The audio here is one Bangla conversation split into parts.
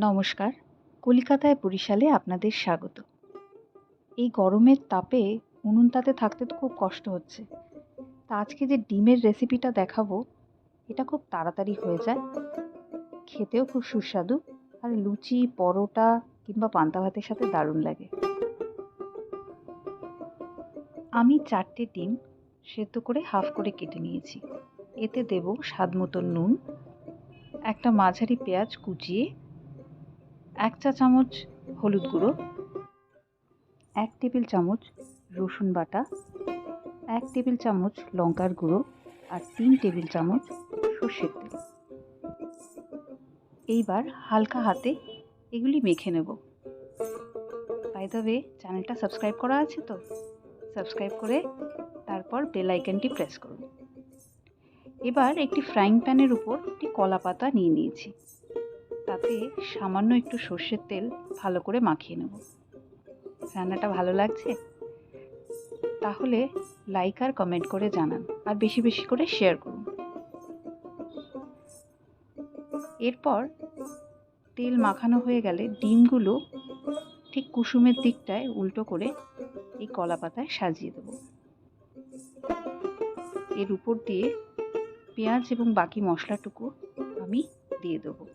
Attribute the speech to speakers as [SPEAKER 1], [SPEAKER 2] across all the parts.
[SPEAKER 1] নমস্কার। কলিকাতায় বরিশালে আপনাদের স্বাগত। এই গরমের তাপে উনুন তাতে থাকতে তো খুব কষ্ট হচ্ছে। তা আজকে যে ডিমের রেসিপিটা দেখাবো, এটা খুব তাড়াতাড়ি হয়ে যায়। খেতেও খুব সুস্বাদু আর লুচি, পরোটা কিংবা পান্তা ভাতের সাথে দারুণ লাগে। আমি চারটে ডিম সেদ্ধ করে হাফ করে কেটে নিয়েছি। এতে দেব স্বাদ মতন নুন, একটা মাঝারি পেঁয়াজ কুচিয়ে এক চা চামচ হলুদ গুঁড়ো, এক টেবিল চামচ রসুন বাটা, এক টেবিল চামচ লঙ্কার গুঁড়ো আর তিন টেবিল চামচ সর্ষের তেল। এইবার হালকা হাতে এগুলি মেখে নেব। বাই দ্য চ্যানেলটা সাবস্ক্রাইব করা আছে তো? সাবস্ক্রাইব করে তারপর বেল আইকনটি প্রেস করুন। এবার একটি ফ্রাইং প্যানের উপর একটি কলা পাতা নিয়ে নিয়েছি। তাতে সামান্য একটু সর্ষের তেল ভালো করে মাখিয়ে নেব। রান্নাটা ভালো লাগছে? তাহলে লাইক আর কমেন্ট করে জানান আর বেশি বেশি করে শেয়ার করুন। এরপর তেল মাখানো হয়ে গেলে ডিমগুলো ঠিক কুসুমের দিকটায় উল্টো করে এই কলা পাতায় সাজিয়ে দেব। এর উপর দিয়ে পেঁয়াজ এবং বাকি মশলাটুকু আমি দিয়ে দেবো।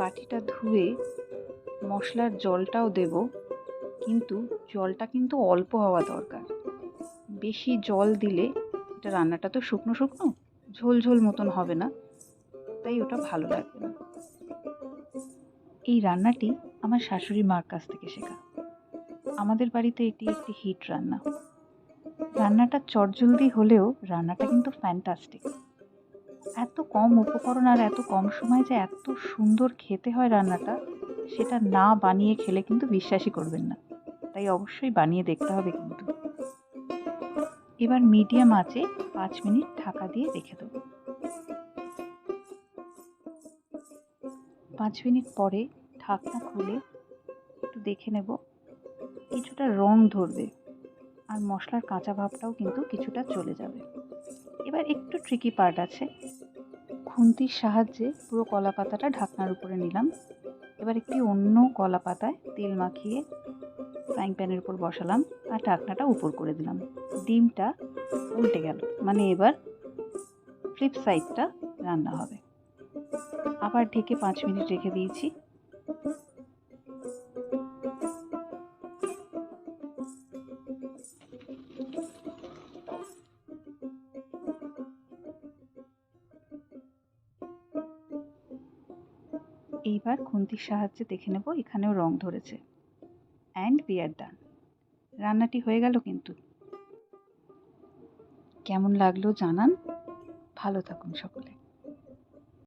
[SPEAKER 1] বাটিটা ধুয়ে মশলার জলটাও দেব, কিন্তু জলটা কিন্তু অল্প হওয়া দরকার। বেশি জল দিলে এটা রান্নাটা তো শুকনো শুকনো, ঝোল ঝোল মতন হবে না, তাই ওটা ভালো লাগবে না। এই রান্নাটি আমার শাশুড়ি মার কাছ থেকে শেখা। আমাদের বাড়িতে এটি একটি হিট রান্না। রান্নাটা চটজলদি হলেও রান্নাটা কিন্তু ফ্যান্টাস্টিক এত কম উপকরণ আর এত কম সময় যে এত সুন্দর খেতে হয় রান্নাটা, সেটা না বানিয়ে খেলে কিন্তু বিশ্বাসই করবেন না। তাই অবশ্যই বানিয়ে দেখতে হবে কিন্তু। এবার মিডিয়াম আঁচে পাঁচ মিনিট ঢাকা দিয়ে রেখে দেবো। পাঁচ মিনিট পরে ঢাকনা খুলে একটু দেখে নেব, কিছুটা রং ধরবে আর মশলার কাঁচা ভাবটাও কিন্তু কিছুটা চলে যাবে। এবার একটু ট্রিকি পার্ট আছে। খুন্তির সাহায্যে পুরো কলা পাতাটা ঢাকনার উপরে নিলাম। এবার একটি অন্য কলা পাতায় তেল মাখিয়ে ফ্রাইং প্যানের উপর বসালাম আর ঢাকনাটা উপর করে দিলাম। ডিমটা উল্টে গেল মানে এবার ফ্লিপ সাইডটা রান্না হবে। আবার ঢেকে পাঁচ মিনিট রেখে দিয়েছি। এইবার খুন্তির সাহায্যে দেখে নেব এখানেও রং ধরেছে। অ্যান্ড বিয়ার ডান রান্নাটি হয়ে গেল কিন্তু। কেমন লাগল জানান? ভালো থাকুন সকলে।